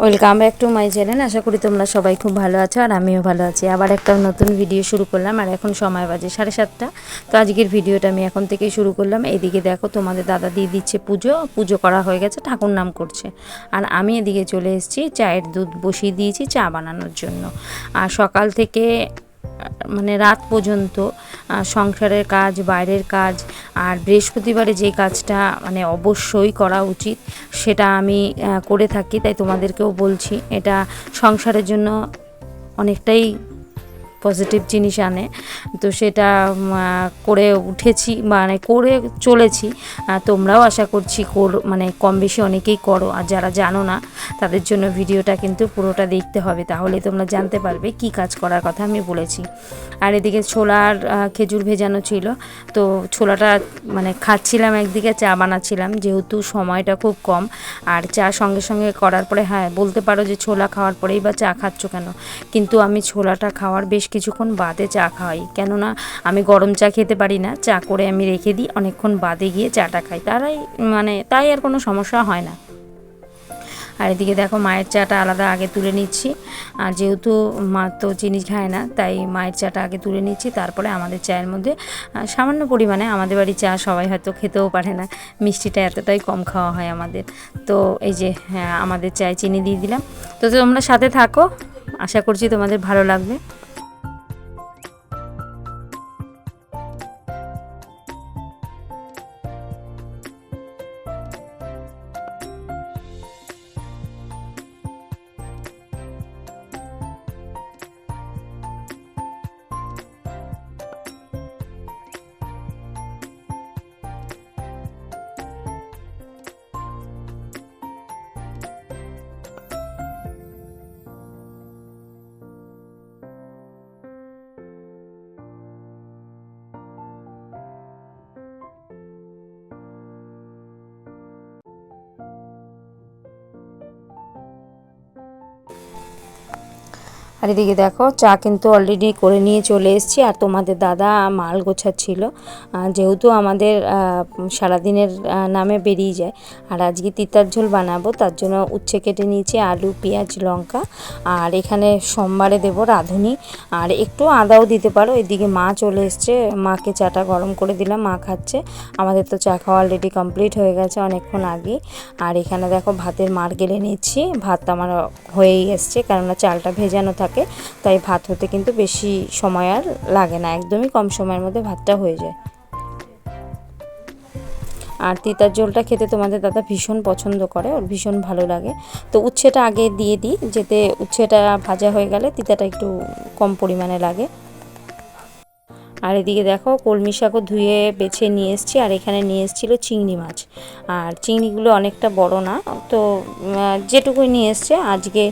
Welcome back to my channel. আশা করি তোমরা সবাই খুব ভালো আছো আর আমিও ভালো আছি। আবার একটা নতুন ভিডিও শুরু করলাম আর এখন সময় বাজে সাড়ে সাতটা। তো আজকের ভিডিওটা আমি এখন থেকেই শুরু করলাম। এদিকে দেখো তোমাদের দাদা দিয়ে দিচ্ছে পুজো। পুজো করা হয়ে গেছে, ঠাকুর নাম করছে। আর আমি এদিকে চলে এসেছি, চায়ের দুধ বসিয়ে দিয়েছি চা বানানোর জন্য। আর সকাল থেকে মানে রাত পর্যন্ত সংসারের কাজ, বাইরের কাজ, আর বৃহস্পতিবারে যে কাজটা মানে অবশ্যই করা উচিত, সেটা আমি করে থাকি, তাই তোমাদেরকেও বলছি। এটা সংসারের জন্য অনেকটাই পজিটিভ জিনিস আনে। তো সেটা করে উঠেছি মানে করে চলেছি। তোমরাও আশা করছি কর মানে কম বেশি অনেকেই করো। আর যারা জানো না, তাদের জন্য ভিডিওটা কিন্তু পুরোটা দেখতে হবে। তাহলে তোমরা জানতে পারবে কি কাজ করার কথা আমি বলেছি। আর এদিকে ছোলার খেজুর ভেজানো ছিল। তো ছোলাটা মানে খাচ্ছিলাম একদিকে, চা বানাচ্ছিলাম। যেহেতু সময়টা খুব কম, আর চা সঙ্গে সঙ্গে করার পরে হ্যাঁ বলতে পারো যে ছোলা খাওয়ার পরেই বা চা খাচ্ছ কেন? কিন্তু আমি ছোলাটা খাওয়ার বেশ কিছুক্ষণ বাদে চা খাওয়াই। কেননা আমি গরম চা খেতে পারি না। চা করে আমি রেখে দিই অনেকক্ষণ বাদে গিয়ে চাটা খাই। তারাই মানে তাই আর কোনো সমস্যা হয় না। আর এদিকে দেখো মায়ের চাটা আলাদা আগে তুলে নিচ্ছি। আর যেহেতু মা তো চিনি খায় না তাই মায়ের চাটা আগে তুলে নিচ্ছি। তারপরে আমাদের চায়ের মধ্যে সামান্য পরিমাণে আমাদের বাড়ি চা সবাই হয়তো খেতেও পারে না। মিষ্টিটা এতটাই কম খাওয়া হয় আমাদের। তো এই যে হ্যাঁ, আমাদের চায়ে চিনি দিয়ে দিলাম। তো তোমরা সাথে থাকো। আশা করছি তোমাদের ভালো লাগবে। আর এদিকে দেখো, চা কিন্তু অলরেডি করে নিয়ে চলে এসেছি। আর তোমাদের দাদা মাল গোছাচ্ছিল। যেহেতু আমাদের সারাদিনের নামে বেরিয়ে যায়। আর আজকে তিতার ঝোল বানাবো, তার জন্য উচ্ছে কেটে নিয়েছি আলু, পেঁয়াজ, লঙ্কা। আর এখানে সোমবারে দেব রাঁধুনি। আর একটু আদাও দিতে পারো। এদিকে মা চলে এসছে। মাকে চাটা গরম করে দিলাম, মা খাচ্ছে। আমাদের তো চা খাওয়া অলরেডি কমপ্লিট হয়ে গেছে অনেকক্ষণ আগে আর এখানে দেখো, ভাতের মার গেলে নিচ্ছি ভাত আমার হয়েই এসছে, কেননা চালটা ভেজানো থাকে। তাই ভাত হতে কিন্তু বেশি সময় আর লাগে না, একদমই কম সময়ের মধ্যে ভাতটা হয়ে যায়। আর তিতার জলটা খেতে তোমাদের দাদা ভীষণ পছন্দ করে, ওর ভীষণ ভালো লাগে। তো উচ্ছেটা আগে দিয়ে দিই, যেতে উচ্ছেটা ভাজা হয়ে গেলে তিতাটা একটু কম পরিমাণে লাগে। আর এদিকে দেখো, কলমি শাকও ধুয়ে বেছে নিয়ে এসেছি, আর এখানে নিয়ে এসেছিল চিংড়ি মাছ। আর চিংড়িগুলো অনেকটা বড় না, তো যেটুকুই নিয়ে এসছে, আজকে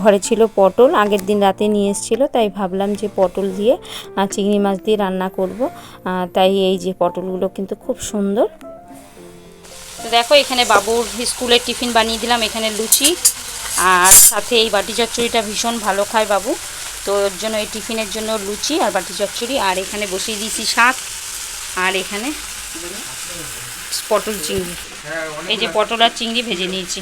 ঘরে ছিল পটল, আগের দিন রাতে নিয়ে এসেছিল, তাই ভাবলাম যে পটল দিয়ে চিংড়ি মাছ দিয়ে রান্না করব। তাই এই যে পটলগুলো কিন্তু খুব সুন্দর। তো দেখো, এখানে বাবুর স্কুলের টিফিন বানিয়ে দিলাম, এখানে লুচি, আর সাথে এই বাটি চচ্চড়িটা ভীষণ ভালো খায় বাবু। তো ওর জন্য এই টিফিনের জন্য লুচি আর বাটি চচ্চড়ি। আর এখানে বসিয়ে দিয়েছি শাক। আর এখানে পটল চিংড়ি। এই যে পটল আর চিংড়ি ভেজে নিয়েছি।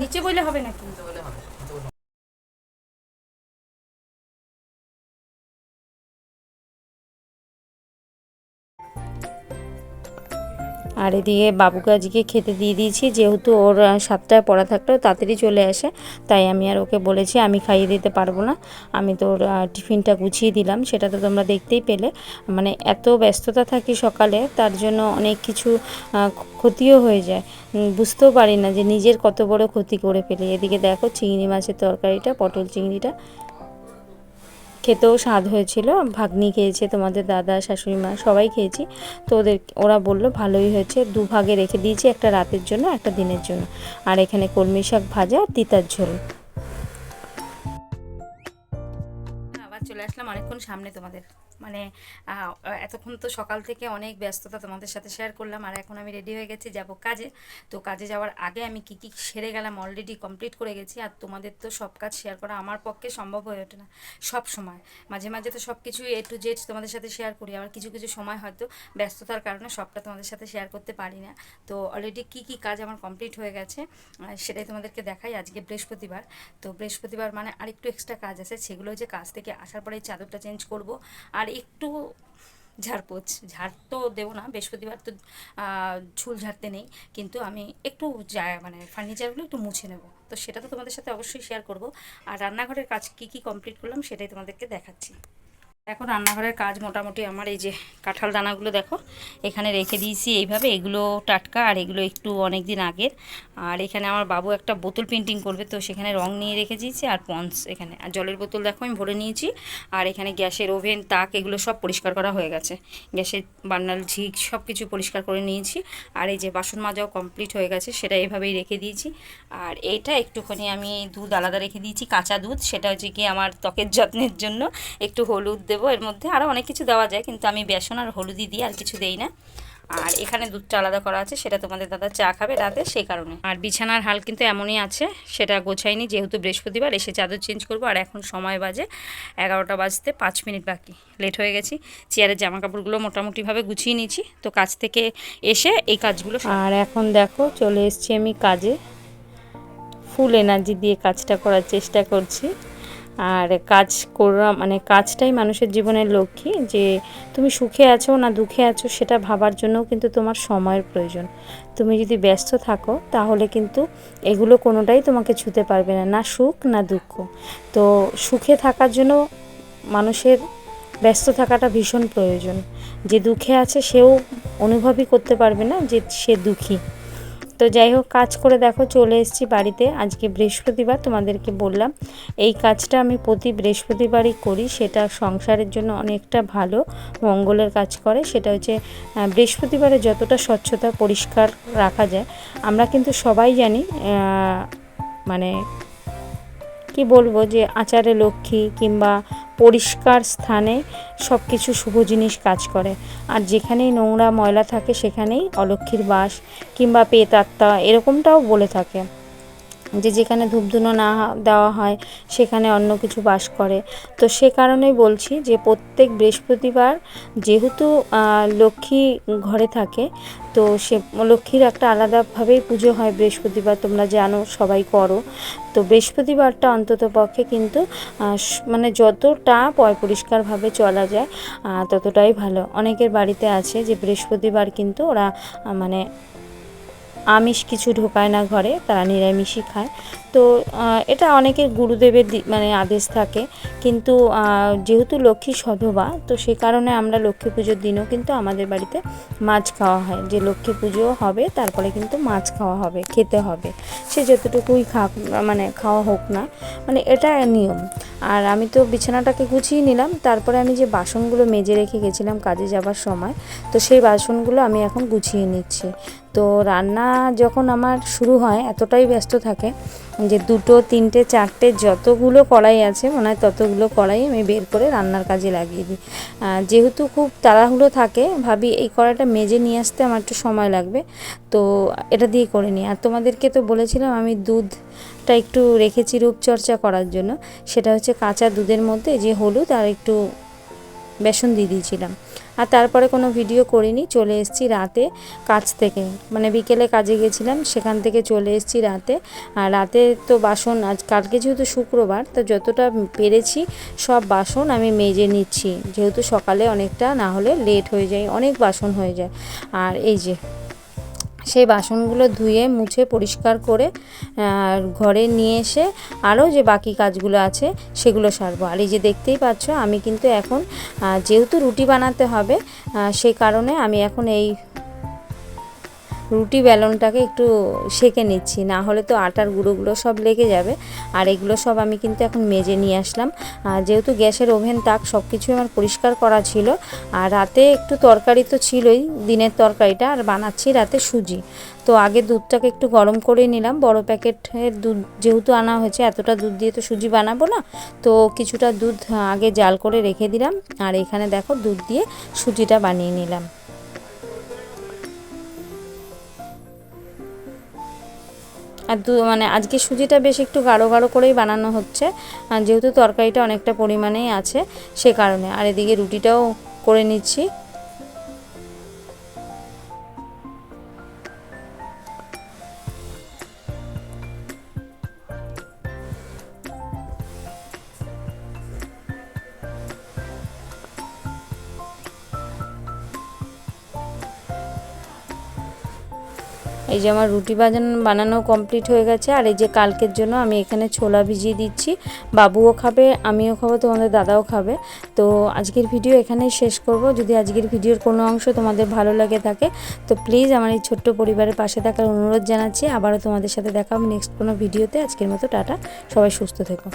নিচে বইলে হবে নাকি? আর এদিকে বাবুকে আজকে খেতে দিয়ে দিয়েছি, যেহেতু ওর সাতটায় পড়া থাকলেও তাড়াতাড়ি চলে আসে, তাই আমি আর ওকে বলেছি আমি খাইয়ে দিতে পারব না। আমি তোর টিফিনটা গুছিয়ে দিলাম, সেটা তো তোমরা দেখতেই পেলে। মানে এত ব্যস্ততা থাকি সকালে, তার জন্য অনেক কিছু ক্ষতিও হয়ে যায়। বুঝতেও পারি না যে নিজের কত বড় ক্ষতি করে ফেলি। এদিকে দেখো চিংড়ি মাছের তরকারিটা, পটল চিংড়িটা। খেতেও স্বাদ হয়েছিল। ভাগ্নি খেয়েছে, তোমাদের দাদা, শাশুড়ি মা, সবাই খেয়েছি। তো ওদের, ওরা বলল, ভালোই হয়েছে। দুভাগে রেখে দিয়েছি, একটা রাতের জন্য, একটা দিনের জন্য। আর এখানে কলমি শাক ভাজা আর তিতার ঝোল। আবার চলে আসলাম অনেকক্ষণ সামনে তোমাদের। মানে এতক্ষণ তো সকাল থেকে অনেক ব্যস্ততা তোমাদের সাথে শেয়ার করলাম, আর এখন আমি রেডি হয়ে গেছি যাব কাজে। তো কাজে যাওয়ার আগে আমি কি কি সেরে গেলাম অলরেডি কমপ্লিট করে গেছি, আর তোমাদের তো সব কাজ শেয়ার করা আমার পক্ষে সম্ভব হয়ে ওঠে না সব সময়। মাঝে মাঝে তো সব কিছু এ টু জেড তোমাদের সাথে শেয়ার করি, আবার কিছু কিছু সময় হয়তো ব্যস্ততার কারণে সবটা তোমাদের সাথে শেয়ার করতে পারি না। তো অলরেডি কি কি কাজ আমার কমপ্লিট হয়ে গেছে সেটাই তোমাদেরকে দেখাই আজকে বৃহস্পতিবার। তো বৃহস্পতিবার মানে আরেকটু এক্সট্রা কাজ আছে, সেগুলো হচ্ছে কাজ থেকে আসার পরে চাদরটা চেঞ্জ করব, আর একটু ঝাড়পোছ। ঝাড় তো দেবো না, বৃহস্পতিবার তো ঝুল ঝাড়তে নেই। কিন্তু আমি একটু মানে ফার্নিচারগুলো একটু মুছে নেব। তো সেটা তো তোমাদের সাথে অবশ্যই শেয়ার করব। আর রান্নাঘরের কাজ কি কি কমপ্লিট করলাম সেটাই তোমাদেরকে দেখাচ্ছি। দেখো, রান্নাঘরের কাজ মোটামুটি আমার এই যে কাঁঠাল দানাগুলো দেখো, এখানে রেখে দিয়েছি এইভাবে। এগুলো টাটকা আর এগুলো একটু অনেক দিন আগের। আর এখানে আমার বাবু একটা বোতল পেন্টিং করবে, তো সেখানে রং নিয়ে রেখে দিয়েছি আর পন্স এখানে। আর জলের বোতল দেখো, আমি ভরে নিয়েছি। আর এখানে গ্যাসের ওভেন, তাক এগুলো সব পরিষ্কার করা হয়ে গেছে। গ্যাসের বান্নাল, ঝিক সব কিছু পরিষ্কার করে নিয়েছি। আর এই যে বাসন মাজাও কমপ্লিট হয়ে গেছে, সেটা এভাবেই রেখে দিয়েছি। আর এইটা একটুখানি আমি দুধ আলাদা রেখে দিয়েছি, কাঁচা দুধ। সেটা হচ্ছে কি আমার ত্বকের যত্নের জন্য একটু হলুদ দেবো, এর মধ্যে আরও অনেক কিছু দেওয়া যায়, কিন্তু আমি বেসন আর হলুদি দিই, আর কিছু দেই না। আর এখানে দুধটা আলাদা করা আছে, সেটা তোমাদের দাদা চা খাবে রাতে, সেই কারণে। আর বিছানার হাল কিন্তু এমনই আছে, সেটা গোছাইনি, যেহেতু বৃহস্পতিবার, এসে চাদর চেঞ্জ করব, আর এখন সময় বাজে এগারোটা বাজতে পাঁচ মিনিট বাকি, লেট হয়ে গেছি। চেয়ারের জামা কাপড়গুলো মোটামুটিভাবে গুছিয়ে নিয়েছি, তো কাজ থেকে এসে এই কাজগুলো আর এখন দেখো, চলে এসেছি আমি কাজে। ফুল এনার্জি দিয়ে কাজটা করার চেষ্টা করছি। আর কাজ করা মানে কাজটাই মানুষের জীবনের লক্ষ্মী, যে তুমি সুখে আছো না দুঃখে আছো সেটা ভাবার জন্যও কিন্তু তোমার সময়ের প্রয়োজন। তুমি যদি ব্যস্ত থাকো তাহলে কিন্তু এগুলো কোনোটাই তোমাকে ছুতে পারবে না না সুখ, না দুঃখ। তো সুখে থাকার জন্য মানুষের ব্যস্ত থাকাটা ভীষণ প্রয়োজন। যে দুঃখে আছে সেও অনুভবই করতে পারবে না যে সে দুঃখী। তো যাই হোক, কাজ করে দেখো চলে এসেছি বাড়িতে। আজকে বৃহস্পতিবার, তোমাদেরকে বললাম। এই কাজটা আমি প্রতি বৃহস্পতিবারই করি, সেটা সংসারের জন্য অনেকটা ভালো, মঙ্গলের কাজ করে। সেটা হচ্ছে বৃহস্পতিবারে যতটা স্বচ্ছতা পরিষ্কার রাখা যায়, আমরা কিন্তু সবাই জানি মানে কি বলব যে আচারে লক্ষ্মী কিংবা পরিষ্কার স্থানে সব কিছু শুভ জিনিস কাজ করে। আর যেখানেই নোংরা ময়লা থাকে, সেখানেই অলক্ষীর বাস কিংবা পেতাত্মা এরকমটাও বলে থাকে। যে যেখানে ধূপধুনো না দেওয়া হয়, সেখানে অন্য কিছু বাস করে। তো সে কারণেই বলছি যে, প্রত্যেক বৃহস্পতিবার যেহেতু লক্ষ্মী ঘরে থাকে তো সে লক্ষ্মীর একটা আলাদাভাবেই পুজো হয় বৃহস্পতিবার, তোমরা জানো, সবাই করো। তো বৃহস্পতিবারটা অন্তত পক্ষে কিন্তু মানে যতটা পয়, পরিষ্কারভাবে চলা যায় ততটাই ভালো। অনেকের বাড়িতে আছে যে বৃহস্পতিবার কিন্তু ওরা মানে আমিষ কিছু ঢোকায় না ঘরে, তারা নিরামিষই খায়। তো এটা অনেকের গুরুদেবের মানে আদেশ থাকে। কিন্তু যেহেতু লক্ষ্মী সধবা, তো সে কারণে আমরা লক্ষ্মী পুজোর দিনও কিন্তু আমাদের বাড়িতে মাছ খাওয়া হয়। যে লক্ষ্মী পুজো হবে, তারপরে কিন্তু মাছ খাওয়া হবে, খেতে হবে। সে যতটুকুই খা মানে খাওয়া হোক না মানে এটা নিয়ম। আর আমি তো বিছানাটাকে গুছিয়ে নিলাম, তারপরে আমি যে বাসনগুলো মেজে রেখে গেছিলাম কাজে যাবার সময়, তো সেই বাসনগুলো আমি এখন গুছিয়ে নিচ্ছি। তো রান্না যখন আমার শুরু হয়, এতটাই ব্যস্ত থাকে যে দুটো, তিনটে, চারটে যতগুলো কড়াই আছে, মনে হয় ততগুলো কড়াই আমি বের করে রান্নার কাজে লাগিয়ে দিই। যেহেতু খুব তাড়াহুড়ো থাকে, ভাবি এই কড়াইটা মেজে নিয়ে আসতে আমার একটু সময় লাগবে। তো এটা দিয়ে করে নিই। আর তোমাদেরকে তো বলেছিলাম আমি দুধটা একটু রেখেছি রূপচর্চা করার জন্য। সেটা হচ্ছে কাঁচা দুধের মধ্যে, যে হলুদ আর একটু বেসন দিয়ে দিয়েছিলাম। আর তারপরে কোনো ভিডিও করিনি, চলে এসেছি রাতে কাজ থেকে। মানে বিকেলে কাজে গেছিলাম সেখান থেকে চলে এসেছি রাতে। আর রাতে তো বাসন, আজ কালকে যেহেতু শুক্রবার, তো যতটা পেরেছি সব বাসন আমি মেজে নিচ্ছি। যেহেতু সকালে অনেকটা না হলে লেট হয়ে যায়, অনেক বাসন হয়ে যায়। আর এই যে সেই বাসনগুলো ধুয়ে, মুছে, পরিষ্কার করে ঘরে নিয়ে এসে আরও যে বাকি কাজগুলো আছে সেগুলো সারবো। আর এই যে দেখতেই পাচ্ছ, আমি কিন্তু এখন যেহেতু রুটি বানাতে হবে সে কারণে আমি এখন এই রুটি বেলনটাকে একটু সেকে নিচ্ছি, না হলে তো আটার গুঁড়োগুলো সব লেগে যাবে। আর এগুলো সব আমি কিন্তু এখন মেজে নিয়ে আসলাম। আর যেহেতু গ্যাসের ওভেন তাক সব কিছুই আমার পরিষ্কার করা ছিল। আর রাতে একটু তরকারি তো ছিলই, দিনের তরকারিটা, আর বানাচ্ছি রাতে সুজি। তো আগে দুধটাকে একটু গরম করে নিলাম। বড় প্যাকেটের দুধ যেহেতু আনা হয়েছে, এতটা দুধ দিয়ে তো সুজি বানাবো না। তো কিছুটা দুধ আগে জাল করে রেখে দিলাম। আর এখানে দেখো দুধ দিয়ে সুজিটা বানিয়ে নিলাম। আর দু মানে আজকে সুজিটা বেশ একটু গাঢ় গাঢ় করেই বানানো হচ্ছে। যেহেতু তরকারিটা অনেকটা পরিমাণেই আছে সে কারণে। আর এদিকে রুটিটাও করে নিচ্ছি। যে আমার রুটি বাজান বানানো কমপ্লিট হয়ে গেছে। আর এই যে কালকের জন্য আমি এখানে ছোলা ভিজিয়ে দিচ্ছি। বাবুও খাবে, আমিও খাব, তোমাদের দাদাও খাবে। তো আজকের ভিডিও এখানেই শেষ করব। যদি আজকের ভিডিওর কোনো অংশ তোমাদের ভালো লাগে থাকে, তো প্লিজ আমার এই ছোট্ট পরিবারের পাশে থাকার অনুরোধ জানাচ্ছি। আবারও তোমাদের সাথে দেখা হবে নেক্সট কোনো ভিডিওতে। আজকের মতো টাটা। সবাই সুস্থ থেকো।